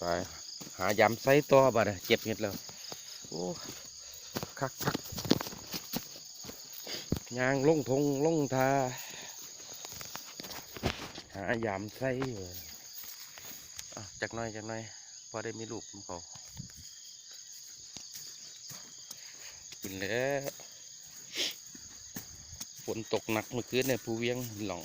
ไปหายำไส้ตัวบัดอะเจ็บเห็ดแล้วโอ้คักคักยางลงทงลงทา หายำไส้เว้ยอะจักน่อยจักน่อยพอได้มีลูกของเขากินแล้วฝนตกหนักเมื่อคืนเนี่ยภูเวียงหล่อง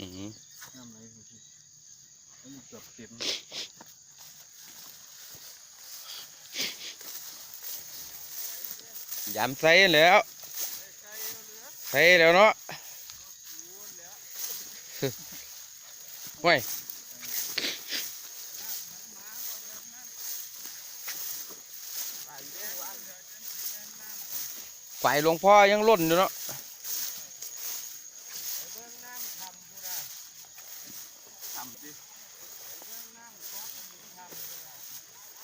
อืมน้ำไหลอยู่ที่อันเกือบเต็มยำใส่แล้วใส่แล้วเนาะห้วยฝ่หลวงพ่อยังล่นอยู่เนาะ ทำสิ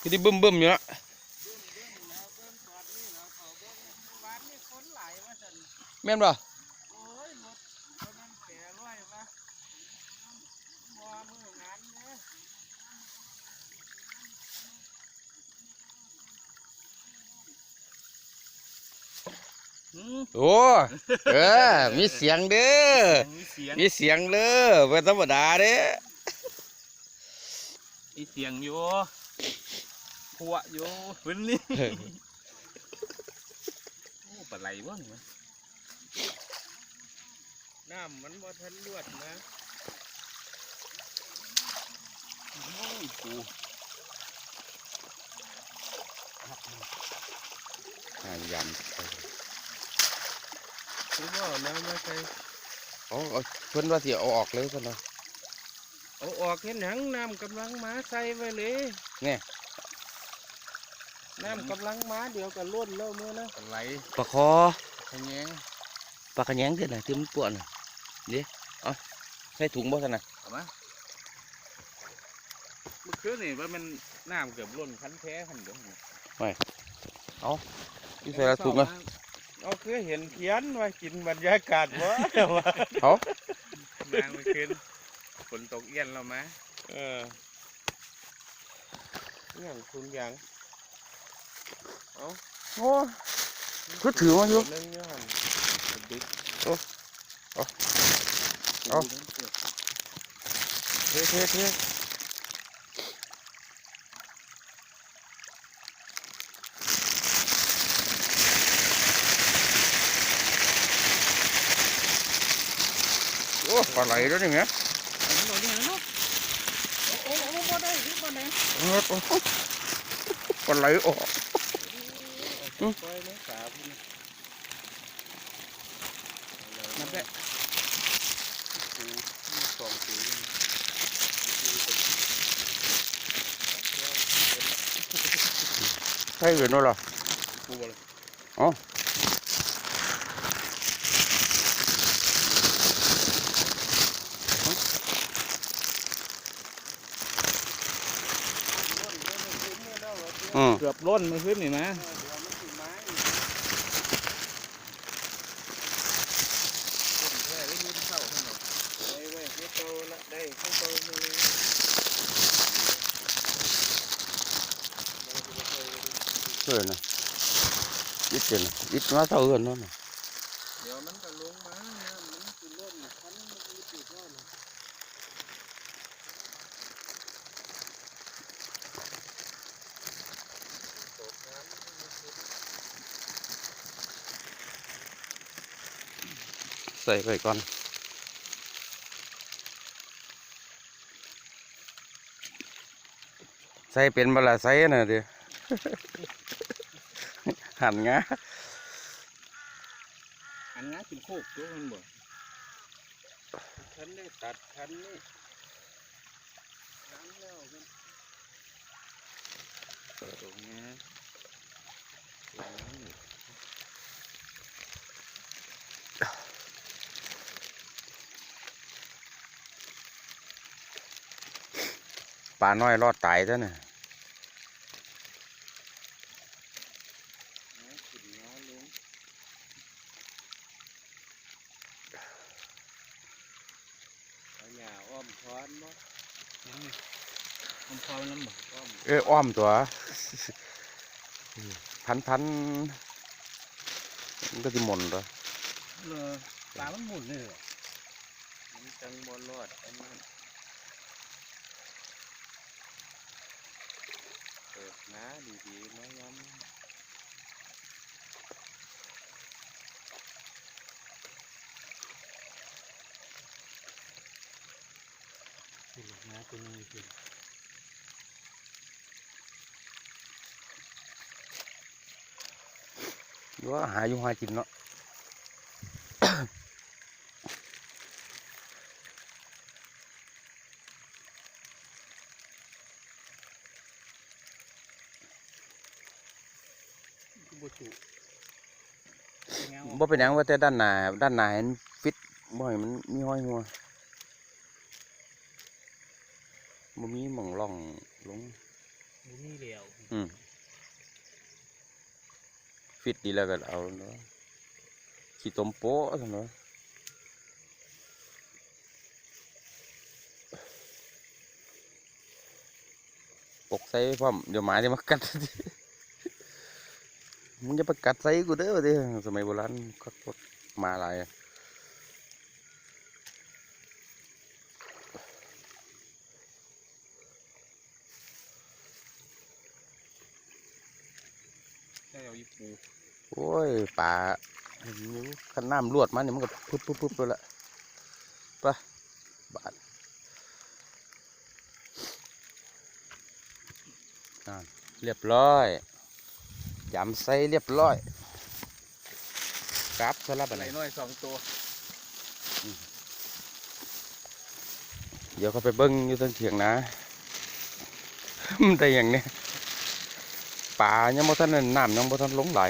คือ ที่บึ้มบึ้มๆอยู่เนาะแม่นป่ะโอ้ยรถกำลังแก่ร้อยวะบ่มืองานเนี่ยโอ้เออ มีเสียงเด้อ มีเสียงมีเสียงเด้อเป็นธรรมดาเด้มีเสียงอยู่ ขัวอยู่พื้นนี่โอ้ปลาไหลวะนี่น้ำมันบ่ทันลวดนะโอ้ยกูหายำคือว่าน้ำมาใส่อ๋อเอเพิ่นว่าสิเอาออกเลยเพิ่นว่าเอาออกเห็นหนังน้ำกำลังมาใส่ไว้เลยไง น้ำกำลังมาเดี๋ยวก็ล้นแล้วมือนะไหลปลาคอขยงปลากระแยงเด้อน่ะที่มันปวดน่ะเด้เอาใส่ถุงบ่ซั่นน่ะเอามาเมื่อคืนนี่ว่ามันน้ำเกือบล้นคันแท้คันเดียวนี่ที่ใส่ละถุงอะเอาคือเห็นเขียนว่ากินบรรยากาศวะว่าเอามาเมื่อคืนฝนตกเอี้ยนเรามาเอออย่างคุณอย่างเอาโอ้คือถือมาอยู่เรื่องเงี้ยหันดึกโอ้เอาเอา เท่เท่เท่โอ้ปลาไหลแล้วนี่แม่เอาหน่อยนี่นะเนาะโอ้โอ้บ่ได้บ่ได้ เออโอ้โหปลาไหลออกอืม ปล่อยนะขาพุ่นับแหละปูมีสองปูนี่ใช่หรอเนาะล่ะปูบเลยอ๋อเกือบล้นมันขึ้นนี่นะ ได้เข้าโตมือเออนะยิดเจนยิดมาเท่าเอินนั่นน่ะเดี๋ยวมันก็ลงมานะมันคือล้นคันมันคือติดล้น ใส่ไปก่อนใส่เป็นเวลาใส่น่ะเดี๋ยวหันงาอันนั้นเป็นโคกตัวมันบ่คันได้ตัดคันนี่ล้างแล้วมันตรงนี้ล้างนี่ ปลาน้อยรอดตายซะเนี่ะเอออ้อมตัว พันพันก็จะหมุนตัวปลามันหมุนเลยมันจังบอลรอดอันนั้น ปิดน้าดีๆนะย้ำสินะตัวนี้สิหรือว่าหาอยู่หากินเนาะ บุจุ บ่เป็นหยังว่าแต่ด้านหน้าด้านหน้าเห็นฟิตบ่ให้มันมีห้อยหัวบ่มีหม่องร่องลงบุนี่เหลียวอืมฟิตดีแล้วก็เอาเนาะขี้ตมโป๊ะซั่นเนาะปกใส่พร้อมเดี๋ยวหมาจะมากัด มึงจะไปกัดใส่กูเด้อเด้อสมัยโบราณก็กดมาหลายอะได้เอาอีปูโอ้ยป่าอยู่ขันน้ำรวดมาเนี่ยมันก็ปุ๊บปุ๊บปุ๊บเลยละไปบาดอ่าเรียบร้อย ยำใส่เรียบร้อยครับสลับอะอะไรไรน้อยสองตัว เดี๋ยวเขาไปเบิ้งอยู่ต้นเถียงนะ มันได้อย่างเนี้ยป่ายังบ่ทันนั่นน้ำยังบ่ทันลงไหลาย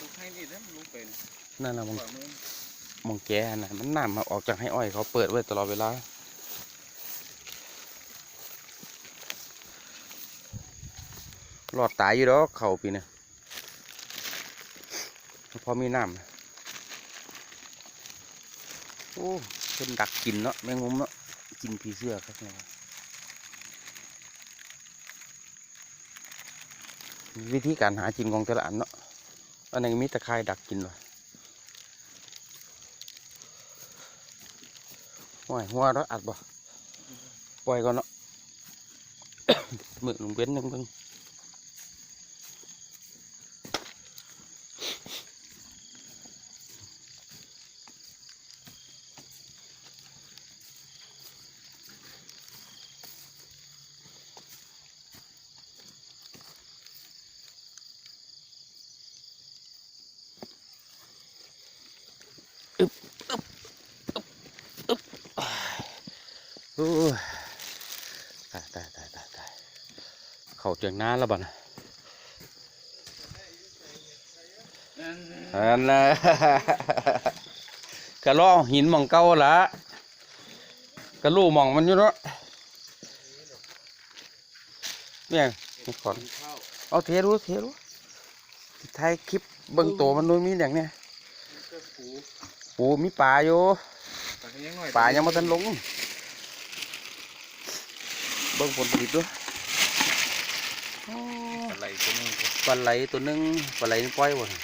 ลูกให้นี่นะลูกเป็นนั่นนะกมึงว่ามือมองแกนะมันน้ำมาออกจากให้อ้อยเขาเปิดไว้ตลอดเวลา รอดตายอยู่ดอกเขาปีนี่พอมีน้ำโอ้เพิ่นดักกินเนาะแมงมุมเนาะกินผีเสื้อครับเนี่ยวิธีการหากินของแต่ละอันเนาะอันนี้มีตะไคร่ดักกินว่ะห้วยหัวเราอัดบ่ปล่อยก่อนเนาะ มือลงเว้นหนึงเพิ่ง ตายตายตายตายตายเขาเจียงน้าแล้วบ่นะนั่นอันน่ะกะล่อหินหมองเก่าละกะลู่หมองมันอยู่เนาะเนี่ยนี่ขอนข้าวเอาเทรู้เทรู้ถ่ายคลิปเบิ่งตัวมันนู้นมีอย่างเนี้ยมันก็ปูปูมีปลาอยู่ปลายังหน่อยปลายังมาทันลง เบิ่งผลผลิตด้วยโอ้อะไรตัวนึงปลาไหลตัวหนึงปลาไหลนี่ปล่อยบ่น่ะ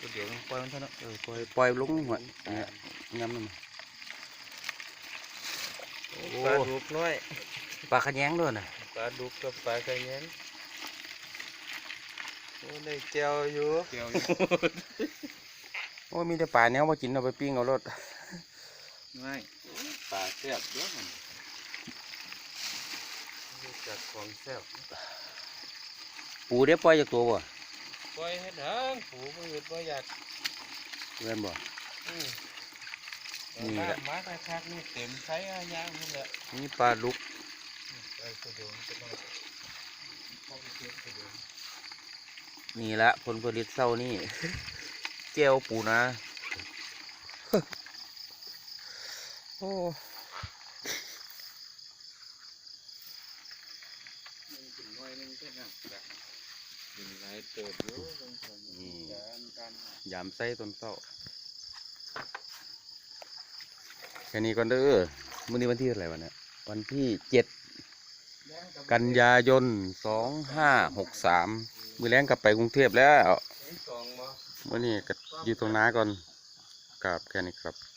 ตัวเดียวมันปล่อยมันเท่านั้นเออปล่อยปล่อยลงหัวเนี่ยงำมันปลาดุกน้อยปลาขะแยงด้วยน่ะปลาดุกกับปลากระเย็นโอ้ได้เจียวอยู่เจียวอยู่โอ้ยมีแต่ปลาเนี้ยมากินเอาไปปิ้งเอารถไม่ปลาแซ่บเยอะมัน รู้จัดของแซ่บปูได้ปล่อยจากตัวบ่ปล่อยให้ดังปูบ่หยุดบ่อยากเล่นบ่อืมนี่แหละมาคักๆนี่เต็มใช้อายางนี่แหละนี่ปลาดุกไอ้ตัวเดียวมันจะมาเข้าไปเก็บตัวเดียวนี่ละผลผลิตเศร้านี่แก้วปูนะ โอ้ มันกินน้อยนึงแค่นั้นแหละกินหลายเติบอยู่บางคนการการ ยามใส่ต้นเศร้าแค่นี้ก่อนเด้อมื้อนี้วันที่อะไรวะเนี่ยวันที่เจ็ดแรงกับกันยายนสองห้าหกสามมือแรงกลับไปกรุงเทพแล้วแรงสองบ่มื่อนี้ก็อยู่ตรงน้าก่อนกับแค่นี้ครับ